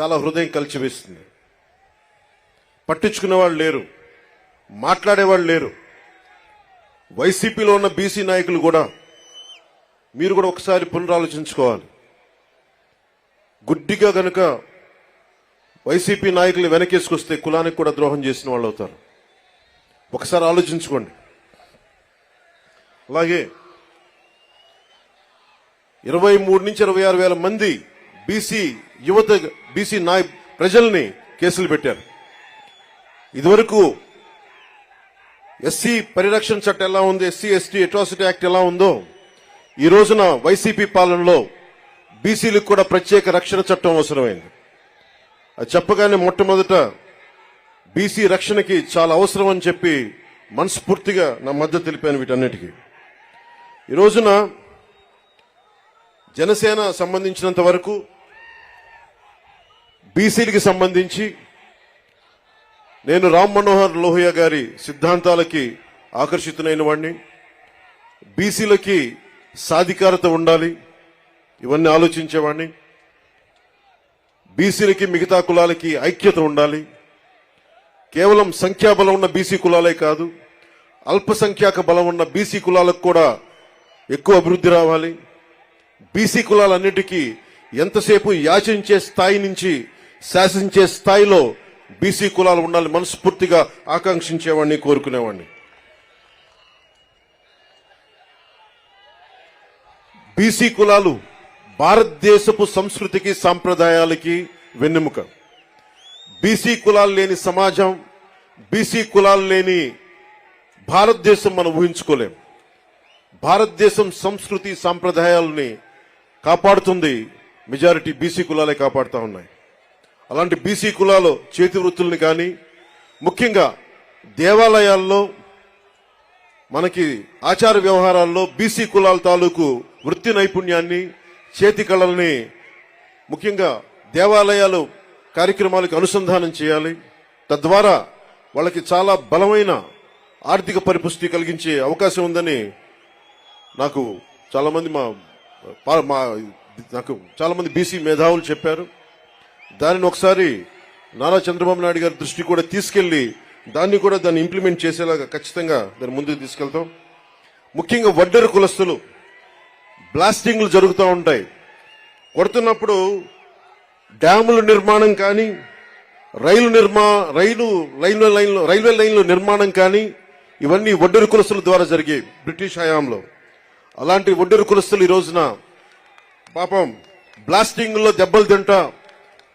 చాలా హృదయం కలిచివేస్తుంది. పట్టించుకునే వాళ్ళు లేరు. మాట్లాడేవాళ్ళు లేరు. వైసీపీలో ఉన్న బీసీ నాయకులు కూడా మీరు కూడా ఒకసారి పునరాలోచించుకోవాలి. గుడ్డిగా గనుక వైసీపీ నాయకులు వెనకేసుకొస్తే కులానికి కూడా ద్రోహం చేసిన వాళ్ళు అవుతారు. ఒకసారి ఆలోచించుకోండి. అలాగే ఇరవై మూడు నుంచి ఇరవై ఆరు వేల మంది బీసీ యువత బీసీ నాయ ప్రజల్ని కేసులు పెట్టారు. ఇదివరకు ఎస్సీ పరిరక్షణ చట్టం ఎలా ఉంది? ఎస్సీ ఎస్టీ అట్రాసిటీ యాక్ట్ ఎలా ఉందో ఈ రోజున వైసీపీ పాలనలో బీసీలకు కూడా ప్రత్యేక రక్షణ చట్టం అవసరమైంది. అది చెప్పగానే మొట్టమొదట బీసీ రక్షణకి చాలా అవసరం అని చెప్పి మనస్ఫూర్తిగా నా మద్దతు తెలిపాను వీటన్నిటికీ. ఈ రోజున జనసేన సంబంధించినంత వరకు బీసీలకి సంబంధించి నేను రామ్ మనోహర్ లోహియా గారి సిద్ధాంతాలకి ఆకర్షితునైన వాడిని బీసీలకి సాధికారత ఉండాలి ఇవన్నీ ఆలోచించేవాడిని బీసీలకి మిగతా కులాలకి ఐక్యత ఉండాలి. కేవలం సంఖ్యాబలం ఉన్న బీసీ కులాలే కాదు అల్పసంఖ్యాక బలం ఉన్న బీసీ కులాలకు కూడా ఎక్కువ అభివృద్ధి రావాలి. బీసీ కులాలన్నిటికీ ఎంతసేపు యాచించే స్థాయి నుంచి శాసించే స్థాయిలో బీసీ కులాలు ఉండాలి మనస్ఫూర్తిగా ఆకాంక్షించేవాడిని కోరుకునేవాడిని. బీసీ కులాలు భారతదేశపు సంస్కృతికి సాంప్రదాయాలకి వెన్నెముక. బీసీ కులాలు లేని సమాజం బీసీ కులాలు లేని భారతదేశం మనం ఊహించుకోలేం. భారతదేశం సంస్కృతి సాంప్రదాయాలని కాపాడుతుంది మెజారిటీ బీసీ కులాలే కాపాడుతూ ఉన్నాయి. అలాంటి బీసీ కులాలు చేతి వృత్తుల్ని కానీ ముఖ్యంగా దేవాలయాల్లో మనకి ఆచార వ్యవహారాల్లో బీసీ కులాల తాలూకు వృత్తి నైపుణ్యాన్ని చేతి కళల్ని ముఖ్యంగా దేవాలయాలు కార్యక్రమాలకు అనుసంధానం చేయాలి. తద్వారా వాళ్ళకి చాలా బలమైన ఆర్థిక పరిపుష్టి కలిగించే అవకాశం ఉందని నాకు చాలామంది మా పా- మా నాకు చాలామంది బీసీ మేధావులు చెప్పారు. దానిని ఒకసారి నారా చంద్రబాబు నాయుడు గారి దృష్టి కూడా తీసుకెళ్ళి దాన్ని కూడా దాన్ని ఇంప్లిమెంట్ చేసేలాగా ఖచ్చితంగా దాన్ని ముందుకు తీసుకెళ్తాం. ముఖ్యంగా వడ్డెర కులస్తులు బ్లాస్టింగ్లు జరుగుతూ ఉంటాయి. కొడుతున్నప్పుడు డ్యాముల నిర్మాణం కానీ రైలు నిర్మా రైలు రైల్వే లైన్లు రైల్వే లైన్ల నిర్మాణం కానీ ఇవన్నీ ఒడ్డరు కులస్తుల ద్వారా జరిగాయి బ్రిటిష్ హయాంలో. అలాంటి ఒడ్డరు కులస్తులు ఈ రోజున పాపం బ్లాస్టింగ్లో దెబ్బలు తింటా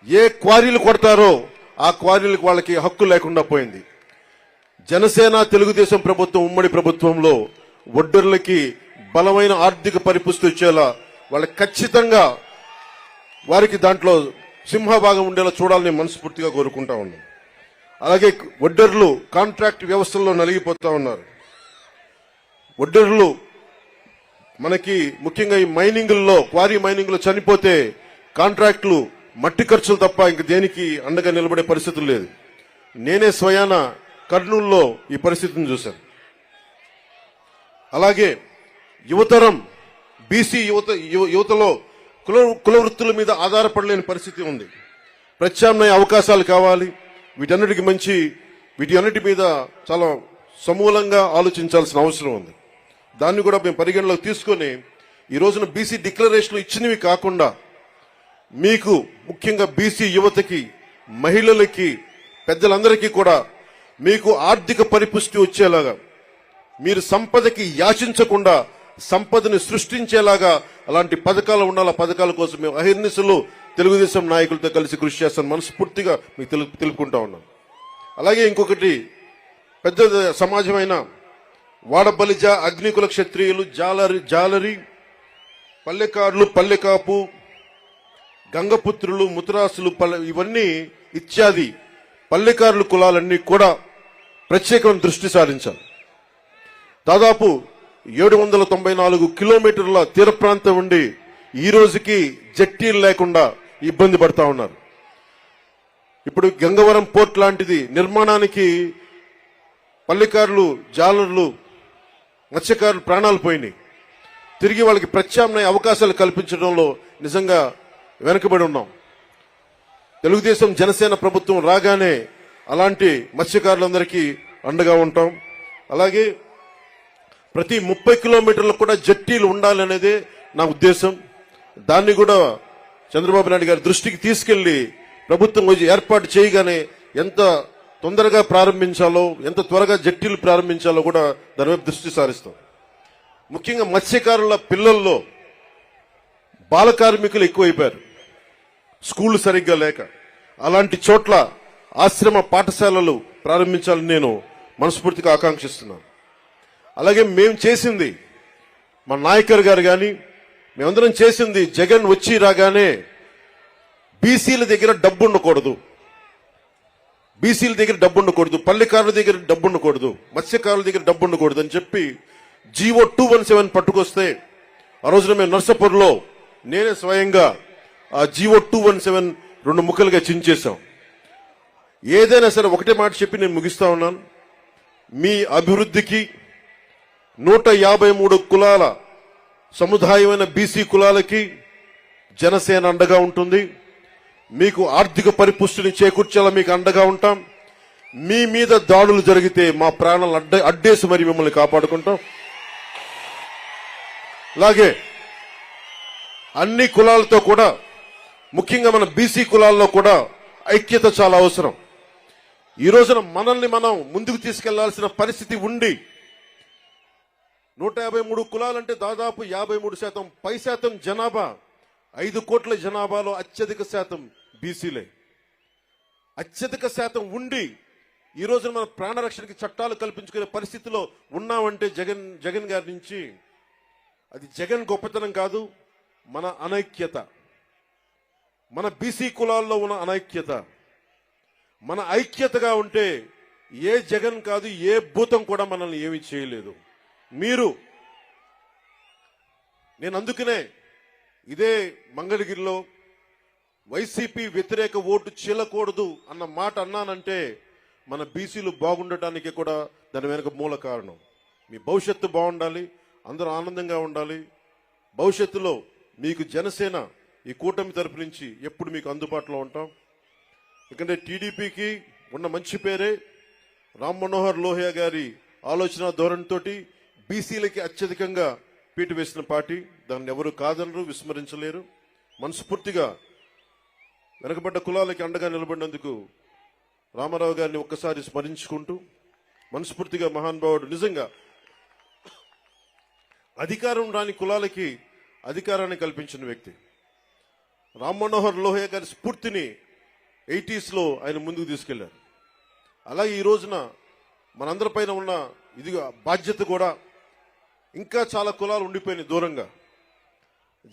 ఏ క్వారీలు కొడతారో ఆ క్వారీలకు వాళ్ళకి హక్కు లేకుండా పోయింది. జనసేన తెలుగుదేశం ప్రభుత్వం ఉమ్మడి ప్రభుత్వంలో ఒడ్డర్లకి బలమైన ఆర్థిక పరిపుష్టి వచ్చేలా వాళ్ళకి ఖచ్చితంగా వారికి దాంట్లో సింహభాగం ఉండేలా చూడాలని మనస్ఫూర్తిగా కోరుకుంటా ఉన్నాం. అలాగే ఒడ్డర్లు కాంట్రాక్ట్ వ్యవస్థల్లో నలిగిపోతా ఉన్నారు. ఒడ్డర్లు మనకి ముఖ్యంగా ఈ మైనింగ్ల్లో క్వారీ మైనింగ్లో చనిపోతే కాంట్రాక్టులు మట్టి ఖర్చులు తప్ప ఇంక దేనికి అండగా నిలబడే పరిస్థితులు లేదు. నేనే స్వయాన కర్నూలులో ఈ పరిస్థితిని చూశాను. అలాగే యువతరం బీసీ యువత యువతలో కుల కుల వృత్తుల మీద ఆధారపడలేని పరిస్థితి ఉంది. ప్రత్యామ్నాయ అవకాశాలు కావాలి. వీటన్నిటికి మంచి వీటి అన్నిటి మీద చాలా సమూలంగా ఆలోచించాల్సిన అవసరం ఉంది. దాన్ని కూడా మేము పరిగణలోకి తీసుకొని ఈ రోజున బీసీ డిక్లరేషన్లు ఇచ్చినవి కాకుండా మీకు ముఖ్యంగా బీసీ యువతకి మహిళలకి పెద్దలందరికీ కూడా మీకు ఆర్థిక పరిపుష్టి వచ్చేలాగా మీరు సంపదకి యాచించకుండా సంపదని సృష్టించేలాగా అలాంటి పథకాలు ఉండాలి? పథకాల కోసం మేము అహిర్నిశలు తెలుగుదేశం నాయకులతో కలిసి కృషి చేస్తాను. మనస్ఫూర్తిగా మీకు తెలుపు తెలుపుకుంటా ఉన్నాం అలాగే ఇంకొకటి పెద్ద సమాజమైన వాడబలిజ అగ్నికుల క్షత్రియులు జాలరి జాలరి పల్లెకారులు పల్లెకాపు గంగపుత్రులు ముతురాసులు పల్లె ఇవన్నీ ఇత్యాది పల్లెకారుల కులాలన్నీ కూడా ప్రత్యేకమైన దృష్టి సారించాలి దాదాపు ఏడు వందల తొంభై నాలుగు కిలోమీటర్ల తీర ప్రాంతం ఉండి ఈ రోజుకి జట్టీలు లేకుండా ఇబ్బంది పడతా ఉన్నారు. ఇప్పుడు గంగవరం పోర్ట్ లాంటిది నిర్మాణానికి పల్లెకారులు జాలర్లు మత్స్యకారులు ప్రాణాలు పోయినాయి. తిరిగి వాళ్ళకి ప్రత్యామ్నాయ అవకాశాలు కల్పించడంలో నిజంగా వెనుకబడి ఉన్నాం. తెలుగుదేశం జనసేన ప్రభుత్వం రాగానే అలాంటి మత్స్యకారులందరికీ అండగా ఉంటాం. అలాగే ప్రతి ముప్పై కిలోమీటర్లకు కూడా జట్టీలు ఉండాలనేదే నా ఉద్దేశం. దాన్ని కూడా చంద్రబాబు నాయుడు గారి దృష్టికి తీసుకెళ్ళి ప్రభుత్వం ఏర్పాటు చేయగానే ఎంత తొందరగా ప్రారంభించాలో ఎంత త్వరగా జట్టీలు ప్రారంభించాలో కూడా దాని దృష్టి సారిస్తాం. ముఖ్యంగా మత్స్యకారుల పిల్లల్లో బాల కార్మికులు ఎక్కువైపోయారు. స్కూళ్ళు సరిగ్గా లేక అలాంటి చోట్ల ఆశ్రమ పాఠశాలలు ప్రారంభించాలని నేను మనస్ఫూర్తిగా ఆకాంక్షిస్తున్నాను. అలాగే మేము చేసింది మా నాయకర్ గారు కానీ మేమందరం చేసింది జగన్ వచ్చి రాగానే బీసీల దగ్గర డబ్బు ఉండకూడదు. బీసీల దగ్గర డబ్బు ఉండకూడదు. పల్లెకారుల దగ్గర డబ్బు ఉండకూడదు. మత్స్యకారుల దగ్గర డబ్బు ఉండకూడదు అని చెప్పి G O two one seven పట్టుకొస్తే ఆ రోజున మేము నర్సపూర్లో నేనే స్వయంగా ఆ జీవో టూ వన్ సెవెన్ రెండు ముక్కలుగా చించేశాం. ఏదైనా సరే ఒకటే మాట చెప్పి నేను ముగిస్తా ఉన్నాను. మీ అభివృద్ధికి నూట యాభై మూడు కులాల సముదాయమైన బీసీ కులాలకి జనసేన అండగా ఉంటుంది. మీకు ఆర్థిక పరిపుష్టిని చేకూర్చేలా మీకు అండగా ఉంటాం. మీ మీద దాడులు జరిగితే మా ప్రాణాలు అడ్డ అడ్డేసి మరి మిమ్మల్ని కాపాడుకుంటాం. అలాగే అన్ని కులాలతో కూడా ముఖ్యంగా మన బీసీ కులాల్లో కూడా ఐక్యత చాలా అవసరం. ఈ రోజున మనల్ని మనం ముందుకు తీసుకెళ్ళాల్సిన పరిస్థితి ఉండి నూట యాభై మూడు కులాలంటే దాదాపు యాభై మూడు శాతం పై శాతం జనాభా ఐదు కోట్ల జనాభాలో అత్యధిక శాతం బీసీలే. అత్యధిక శాతం ఉండి ఈ రోజున మన ప్రాణరక్షణకి చట్టాలు కల్పించుకునే పరిస్థితిలో ఉన్నామంటే జగన్ జగన్ గారి నుంచి అది జగన్ గొప్పతనం కాదు మన అనైక్యత. మన బీసీ కులాల్లో ఉన్న అనైక్యత మన ఐక్యతగా ఉంటే ఏ జగన్ కాదు ఏ భూతం కూడా మనల్ని ఏమీ చేయలేదు. మీరు నేను అందుకనే ఇదే మంగళగిరిలో వైసీపీ వ్యతిరేక ఓటు చీలకూడదు అన్న మాట అన్నానంటే మన బీసీలు బాగుండటానికి కూడా దాని వెనుక మూల కారణం. మీ భవిష్యత్తు బాగుండాలి అందరూ ఆనందంగా ఉండాలి. భవిష్యత్తులో మీకు జనసేన ఈ కూటమి తరపు నుంచి ఎప్పుడు మీకు అందుబాటులో ఉంటాం. ఎందుకంటే టీడీపీకి ఉన్న మంచి పేరే రామ్ మనోహర్ లోహియా గారి ఆలోచన ధోరణితో బీసీలకి అత్యధికంగా పీటు వేసిన పార్టీ. దాన్ని ఎవరు కాదనరు విస్మరించలేరు. మనస్ఫూర్తిగా వెనకబడ్డ కులాలకి అండగా నిలబడినందుకు రామారావు గారిని ఒక్కసారి స్మరించుకుంటూ మనస్ఫూర్తిగా మహానుభావుడు నిజంగా అధికారం రాని కులాలకి అధికారాన్ని కల్పించిన వ్యక్తి. రామ్ మనోహర్ లోహియా గారి స్ఫూర్తిని ఎయిటీస్లో ఆయన ముందుకు తీసుకెళ్ళారు. అలాగే ఈ రోజున మనందరిపైన ఉన్న ఇది బాధ్యత కూడా ఇంకా చాలా కులాలు ఉండిపోయినాయి దూరంగా.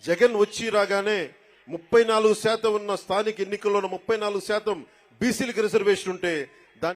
జగన్ వచ్చి రాగానే ముప్పై నాలుగు శాతం ఉన్న స్థానిక ఎన్నికల్లో ముప్పై నాలుగు శాతం బీసీలకు రిజర్వేషన్ ఉంటే